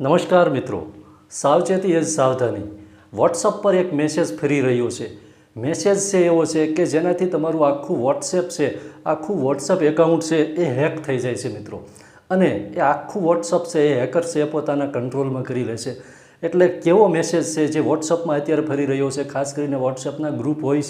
નમસ્કાર મિત્રો. સાવચેતી એ સાવધાની. વોટ્સઅપ પર એક મેસેજ ફરી રહ્યો છે. મેસેજ છે એવો છે કે જેનાથી તમારું આખું વોટ્સએપ છે, આખું વોટ્સઅપ એકાઉન્ટ છે એ હેક થઈ જાય છે મિત્રો. અને એ આખું વોટ્સઅપ છે એ હેકર છે એ પોતાના કંટ્રોલમાં કરી લે છે. એટલે કેવો મેસેજ છે જે વોટ્સઅપમાં અત્યારે ફરી રહ્યો છે? ખાસ કરીને વોટ્સઅપના ગ્રુપ હોય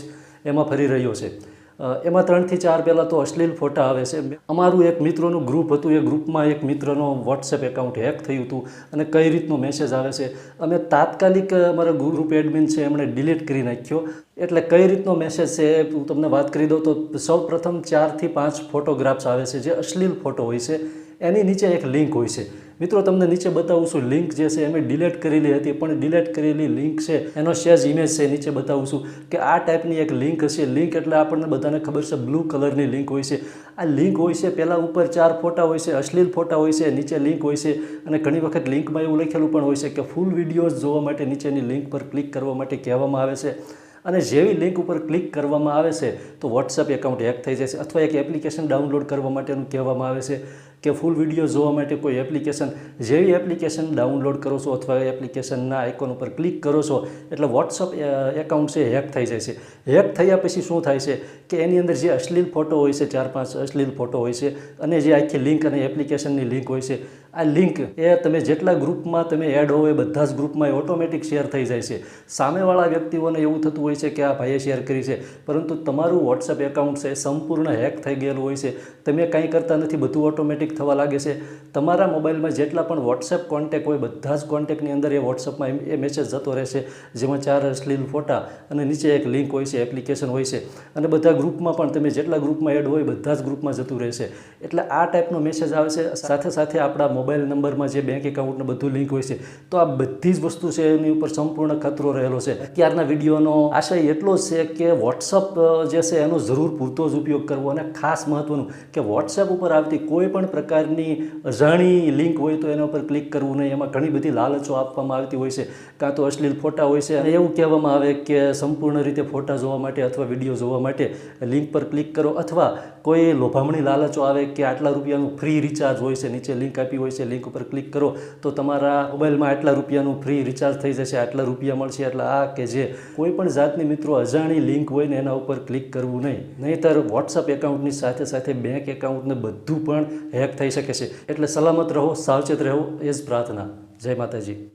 એમાં ફરી રહ્યો છે. એમાં ત્રણથી ચાર પહેલાં તો અશ્લીલ ફોટા આવે છે. અમારું એક મિત્રોનું ગ્રુપ હતું. એ ગ્રુપમાં એક મિત્રનો વોટ્સએપ એકાઉન્ટ હેક થયું હતું અને કઈ રીતનો મેસેજ આવે છે. અમે તાત્કાલિક અમારા ગ્રુપ એડમિન છે, એમણે ડિલીટ કરી નાખ્યો. એટલે કઈ રીતનો મેસેજ છે હું તમને વાત કરી દઉં તો સૌ પ્રથમ ચારથી પાંચ ફોટોગ્રાફ્સ આવે છે જે અશ્લીલ ફોટો હોય છે. એની નીચે એક લિંક હોય છે. મિત્રો, તમને નીચે બતાવું છું લિંક જે છે એમ ડિલેટ કરેલી હતી, પણ ડિલેટ કરેલી લિંક છે, એનો સેજ ઇમેજ છે, નીચે બતાવું છું કે આ ટાઈપની એક લિંક હશે. લિંક એટલે આપણને બધાને ખબર છે બ્લુ કલરની લિંક હોય છે. આ લિંક હોય છે, પહેલાં ઉપર ચાર ફોટા હોય છે, અશ્લીલ ફોટા હોય છે, નીચે લિંક હોય છે, અને ઘણી વખત લિંકમાં એવું લખેલું પણ હોય છે કે ફૂલ વિડીયોઝ જોવા માટે નીચેની લિંક પર ક્લિક કરવા માટે કહેવામાં આવે છે. અને જેવી લિંક ઉપર ક્લિક કરવામાં આવે છે, તો વોટ્સઅપ એકાઉન્ટ હેક થઈ જશે અથવા એક એપ્લિકેશન ડાઉનલોડ કરવા માટેનું કહેવામાં આવે છે. કે ફૂલ વીડિયો જોવા માટે કોઈ એપ્લિકેશન જેવી એપ્લિકેશન ડાઉનલોડ કરો છો અથવા એપ્લિકેશનના આઇકોન ઉપર ક્લિક કરો છો, એટલે વોટ્સઅપ એકાઉન્ટ છે હેક થઈ જાય છે. હેક થયા પછી શું થાય છે કે એની અંદર જે અશ્લીલ ફોટો હોય છે, ચાર પાંચ અશ્લીલ ફોટો હોય છે અને જે આખી લિંક અને એપ્લિકેશનની લિંક હોય છે, આ લિંક એ તમે જેટલા ગ્રુપમાં તમે એડ હો એ બધા જ ગ્રુપમાં એ ઓટોમેટિક શેર થઈ જાય છે. સામેવાળા વ્યક્તિઓને એવું થતું હોય છે કે આ ભાઈએ શેર કરી છે, પરંતુ તમારું વોટ્સએપ એકાઉન્ટ છે સંપૂર્ણ હેક થઈ ગયેલું હોય છે. તમે કાંઈ કરતા નથી, બધું ઓટોમેટિક થવા લાગે છે. તમારા મોબાઈલમાં જેટલા પણ વોટ્સએપ કોન્ટેક હોય, બધા જ કોન્ટેકની અંદર એ વોટ્સએપમાં એ મેસેજ જતો રહેશે. જેમાં ચાર અશ્લીલ ફોટા અને નીચે એક લિંક હોય છે એપ્લિકેશન હોય છે. અને બધા ગ્રુપમાં પણ તમે જેટલા ગ્રુપમાં એડ હોય, બધા જ ગ્રુપમાં જતું રહેશે. એટલે આ ટાઈપનો મેસેજ આવે છે. સાથે સાથે આપણા મોબાઈલ નંબરમાં જે બેંક એકાઉન્ટને બધું લિંક હોય છે, તો આ બધી જ વસ્તુ છે એની ઉપર સંપૂર્ણ ખતરો રહેલો છે. અત્યારના વિડીયોનો આશય એટલો છે કે વોટ્સઅપ જે છે એનો જરૂર પૂરતો જ ઉપયોગ કરવો અને ખાસ મહત્વનું કે વોટ્સએપ ઉપર આવતી કોઈ પણ પ્રકારની અજાણી લિંક હોય તો એના ઉપર ક્લિક કરવું નહીં. એમાં ઘણી બધી લાલચો આપવામાં આવતી હોય છે. કાં તો અશ્લીલ ફોટા હોય છે. અને એવું કહેવામાં આવે કે સંપૂર્ણ રીતે ફોટા જોવા માટે અથવા વીડિયો જોવા માટે લિંક પર ક્લિક કરો. અથવા કોઈ લોભામણી લાલચો આવે કે આટલા રૂપિયાનું ફ્રી રિચાર્જ હોય છે, નીચે લિંક આપી હોય છે લિંક ઉપર ક્લિક કરો, તો તમારા મોબાઈલમાં આટલા રૂપિયાનું ફ્રી રિચાર્જ થઈ જશે, આટલા રૂપિયા મળશે. એટલે આ કે જે કોઈ પણ જાતની મિત્રો અજાણી લિંક હોય ને એના ઉપર ક્લિક કરવું નહીં. નહીંતર વોટ્સઅપ એકાઉન્ટની સાથે સાથે બેંક એકાઉન્ટને બધું પણ હેક થઈ શકે છે. એટલે સલામત રહો સાવચેત રહો એ જ પ્રાર્થના. જય માતાજી.